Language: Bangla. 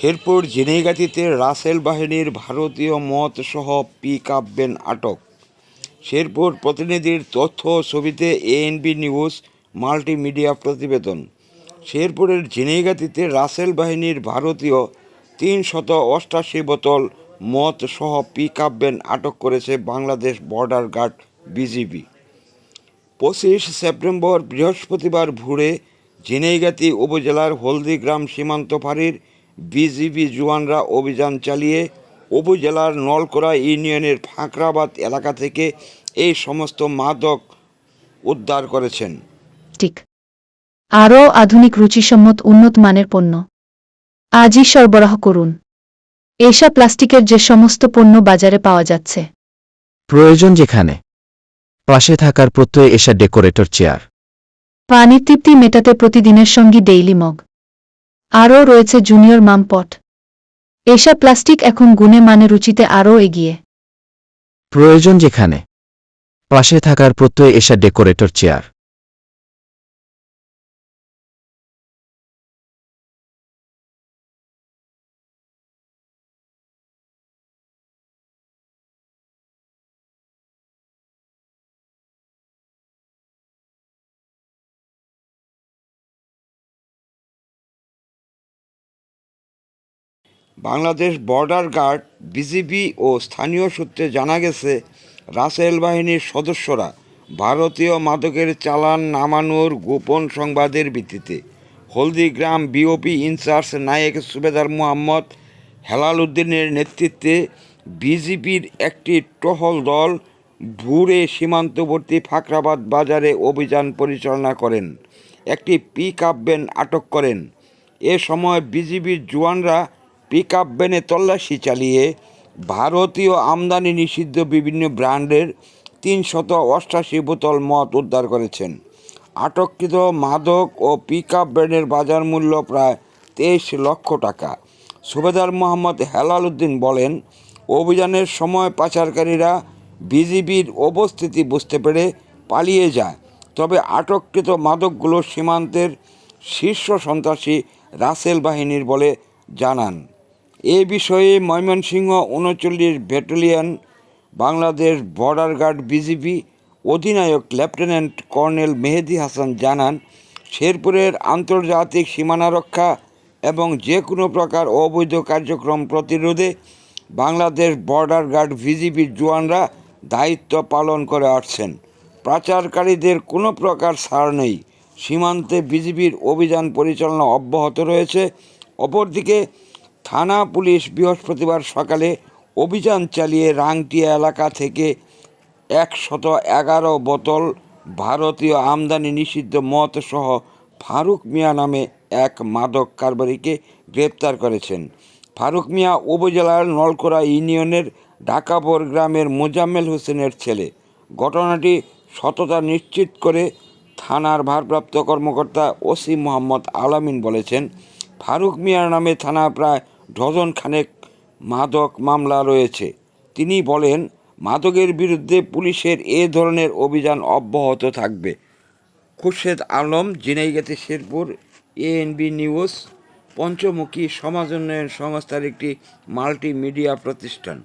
শেরপুর ঝিনাইগাতিতে রাসেল বাহিনীর ভারতীয় মত সহ পিক আপ আটক। শেরপুর প্রতিনিধির তথ্য ছবিতে এএনবি নিউজ মাল্টিমিডিয়া প্রতিবেদন। শেরপুরের ঝিনাইগাতিতে রাসেল বাহিনীর ভারতীয় তিন শত অষ্টাশি বোতল মদ সহ পিক আপ আটক করেছে বাংলাদেশ বর্ডার গার্ড বিজিবি পঁচিশ সেপ্টেম্বর বৃহস্পতিবার ভোরে ঝিনাইগাতি উপজেলার হলদিগ্রাম সীমান্ত ফাঁড়ির বিজিবি জওয়ানরা অভিযান চালিয়ে উপজেলার নলকোড়া ইউনিয়নের ফাঁকরাবাদ এলাকা থেকে এই সমস্ত মাদক উদ্ধার করেছেন। ঠিক। আরও আধুনিক রুচিসম্মত উন্নত মানের পণ্য। আজই সরবরাহ করুন। এসা প্লাস্টিকের যে সমস্ত পণ্য বাজারে পাওয়া যাচ্ছে। প্রয়োজন যেখানে পাশে থাকার প্রত্যয়ে এসা ডেকোরেটর চেয়ার। পানির তৃপ্তি মেটাতে প্রতিদিনের সঙ্গী ডেইলি মগ। আরও রয়েছে জুনিয়র মামপট। এসা প্লাস্টিক এখন গুণে মানে রুচিতে আরও এগিয়ে। প্রয়োজন যেখানে। পাশে থাকার প্রত্যয় এসা decorator chair. Bangladesh border guard, BGB ও স্থানীয় সূত্রে জানা গেছে, রাসেল বাহিনীর সদস্যরা ভারতীয় মাদকের চালান নামানোর গোপন সংবাদের ভিত্তিতে হলদিগ্রাম বিওপি ইনচার্জ নায়েক সুবেদার মোহাম্মদ হেলাল উদ্দিনের নেতৃত্বে বিজিবির একটি টহল দল ভুরে সীমান্তবর্তী ফাকরাবাদ বাজারে অভিযান পরিচালনা করেন, একটি পিক আপ ভ্যান আটক করেন। এ সময় বিজিবির জওয়ানরা পিক আপ ভ্যানে তল্লাশি চালিয়ে ভারতীয় আমদানি নিষিদ্ধ বিভিন্ন ব্র্যান্ডের তিনশত অষ্টাশি বোতল মদ উদ্ধার করেছেন। আটককৃত মাদক ও পিক আপ ভ্যানের বাজার মূল্য প্রায় তেইশ লক্ষ টাকা। সুবেদার মোহাম্মদ হেলাল উদ্দিন বলেন, অভিযানের সময় পাচারকারীরা বিজিবির অবস্থিতি বুঝতে পেরে পালিয়ে যায়। তবে আটককৃত মাদকগুলো সীমান্তের শীর্ষ সন্ত্রাসী রাসেল বাহিনীর বলে জানান। এ বিষয়ে ময়মনসিংহ উনচল্লিশ battalion Bangladesh border guard BGB অধিনায়ক লেফটেন্যান্ট কর্নেল মেহেদি হাসান জানান, শেরপুরের আন্তর্জাতিক সীমানা রক্ষা এবং যে কোনো প্রকার অবৈধ কার্যক্রম প্রতিরোধে বাংলাদেশ বর্ডার গার্ড বিজিবির জওয়ানরা দায়িত্ব পালন করে আসছেন। পাচারকারীদের কোনো প্রকার ছাড় নেই। সীমান্তে বিজিবির অভিযান পরিচালনা অব্যাহত রয়েছে। অপরদিকে থানা পুলিশ বৃহস্পতিবার সকালে অভিযান চালিয়ে রাংটিয়া এলাকা থেকে একশত এগারো বোতল ভারতীয় আমদানি নিষিদ্ধ মদ সহ ফারুক মিয়া নামে এক মাদক কারবারিকে গ্রেপ্তার করেছেন। ফারুক মিয়া উপজেলার নলকোড়া ইউনিয়নের ঢাকাপুর গ্রামের মোজাম্মেল হোসেনের ছেলে। ঘটনাটি সততা নিশ্চিত করে থানার ভারপ্রাপ্ত কর্মকর্তা ওসি মোহাম্মদ আলামিন বলেছেন ফারুক মিয়ার নামে থানা প্রায় ডজন খানেক মাদক মামলা রয়েছে। তিনি বলেন, মাদকের বিরুদ্ধে পুলিশের এ ধরনের অভিযান অব্যাহত থাকবে। খুরশেদ আলম, জিনাইগাতি শেরপুর, এএনবি নিউজ, পঞ্চমুখী সমাজ উন্নয়ন সংস্থার একটি মাল্টিমিডিয়া প্রতিষ্ঠান।